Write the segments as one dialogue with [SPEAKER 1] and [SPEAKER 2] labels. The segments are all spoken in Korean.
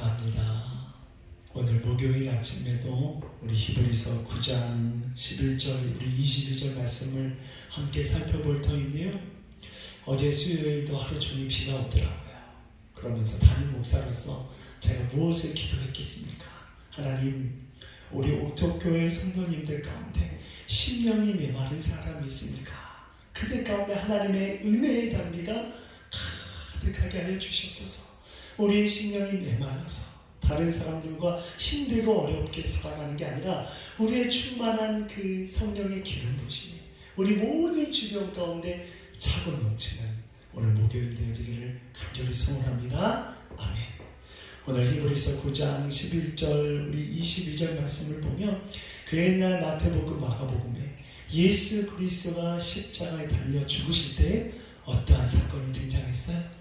[SPEAKER 1] 감사합니다. 오늘 목요일 아침에도 우리 히브리서 9장 11절 우리 22절 말씀을 함께 살펴볼 터인데요. 어제 수요일도 하루 종일 비가 오더라고요. 그러면서 담임 목사로서 제가 무엇을 기도했겠습니까? 하나님, 우리 옥토교회 성도님들 가운데 신령이 메마른 사람이 있습니까? 그들 가운데 하나님의 은혜의 단비가 가득하게 하여 주시옵소서. 우리의 신령이 메말라서 다른 사람들과 힘들고 어렵게 살아가는 게 아니라 우리의 충만한 그 성령의 기름 부심이 우리 모든 주변 가운데 차고 넘치는 오늘 목요일 되어지기를 간절히 소원합니다. 아멘. 오늘 히브리서 9장 11절 우리 22절 말씀을 보면 그 옛날 마태복음 마가복음에 예수 그리스도가 십자가에 달려 죽으실 때 어떠한 사건이 등장했어요?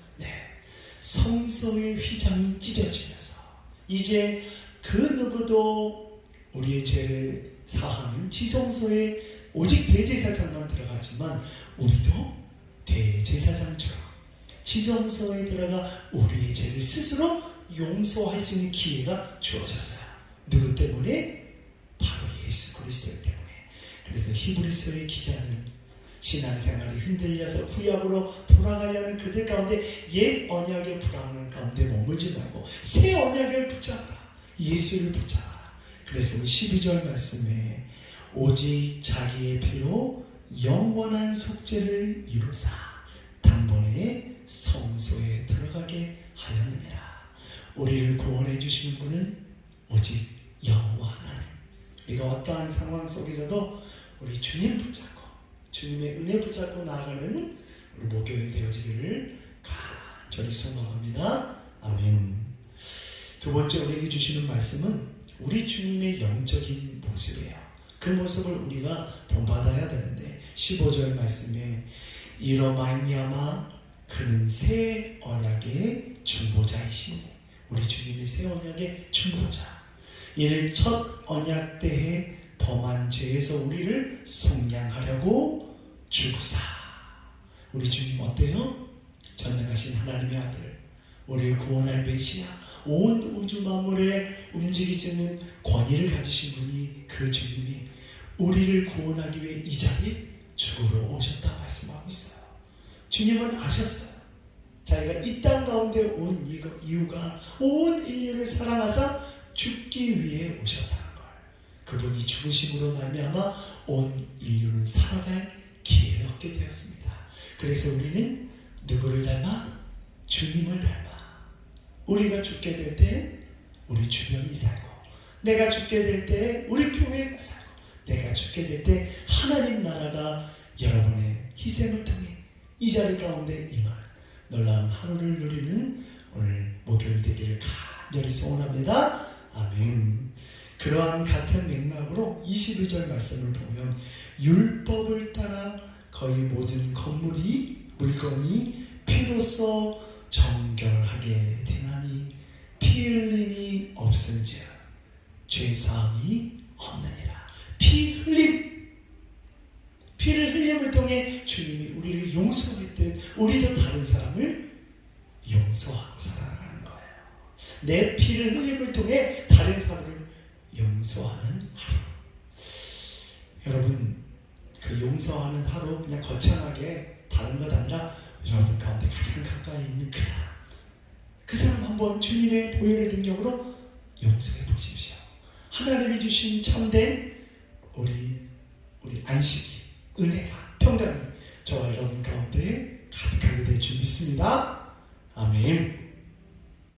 [SPEAKER 1] 네. 성소의 휘장이 찢어지면서 이제 그 누구도 우리의 죄를 사하는 지성소에 오직 대제사장만 들어가지만 우리도 대제사장처럼 지성소에 들어가 우리의 죄를 스스로 용서할 수 있는 기회가 주어졌어요. 누구 때문에? 바로 예수 그리스도 때문에. 그래서 히브리서의 기자는 신앙생활이 흔들려서 구약으로 돌아가려는 그들 가운데 옛 언약의 불안한 가운데 머물지 말고 새 언약을 붙잡아 예수를 붙잡아 그래서 우리 12절 말씀에 오직 자기의 피로 영원한 속죄를 이루사 단번에 성소에 들어가게 하였느니라. 우리를 구원해 주시는 분은 오직 여호와 하나님. 우리가 어떠한 상황 속에서도 우리 주님 붙잡고 주님의 은혜 붙잡고 나아가는 우리 목요일 되어지기를 간절히 소망합니다. 아멘. 두 번째 우리에게 주시는 말씀은 우리 주님의 영적인 모습이에요. 그 모습을 우리가 본받아야 되는데 15절 말씀에 이로 말미암아 그는 새 언약의 중보자이시니 우리 주님이 새 언약의 중보자. 이는 첫 언약 때에 범한 죄에서 우리를 죽으사. 우리 주님 어때요? 전능하신 하나님의 아들, 우리를 구원할 메시아, 온 우주 만물에 움직일 수 있는 권위를 가지신 분이 그 주님이 우리를 구원하기 위해 이 자리에 죽으러 오셨다 말씀하고 있어요. 주님은 아셨어요. 자기가 이 땅 가운데 온 이유가 온 인류를 사랑하사 죽기 위해 오셨다는 걸. 그분이 죽으심으로 말미암아 온 인류는 살아갈 기회를 얻게 되었습니다. 그래서 우리는 누구를 닮아? 주님을 닮아. 우리가 죽게 될 때 우리 주변이 살고, 내가 죽게 될 때 우리 교회가 살고, 내가 죽게 될 때 하나님 나라가 여러분의 희생을 통해 이 자리 가운데 임하는 놀라운 하루를 누리는 오늘 목요일 되기를 간절히 소원합니다. 아멘. 그러한 같은 맥락으로 22절 말씀을 보면 율법을 따라 거의 모든 건물이 물건이 피로써 정결하게 되나니 피 흘림이 없은즉 죄사함이 없느니라. 피 흘림 피를 흘림을 통해 주님이 우리를 용서했듯 우리도 다른 사람을 용서하고 살아가는 거예요. 내 피를 흘림을 통해 다른 사람을 용서하는 하루. 여러분, 용서하는 하루 그냥 거창하게 다른 것 아니라 여러분 가운데 가장 가까이 있는 그 사람 그 사람 한번 주님의 보혈의 능력으로 용서해 보십시오. 하나님이 주신 참된 우리 우리 안식이 은혜가 평강이 저와 여러분 가운데 가득하게 될 줄 믿습니다. 아멘.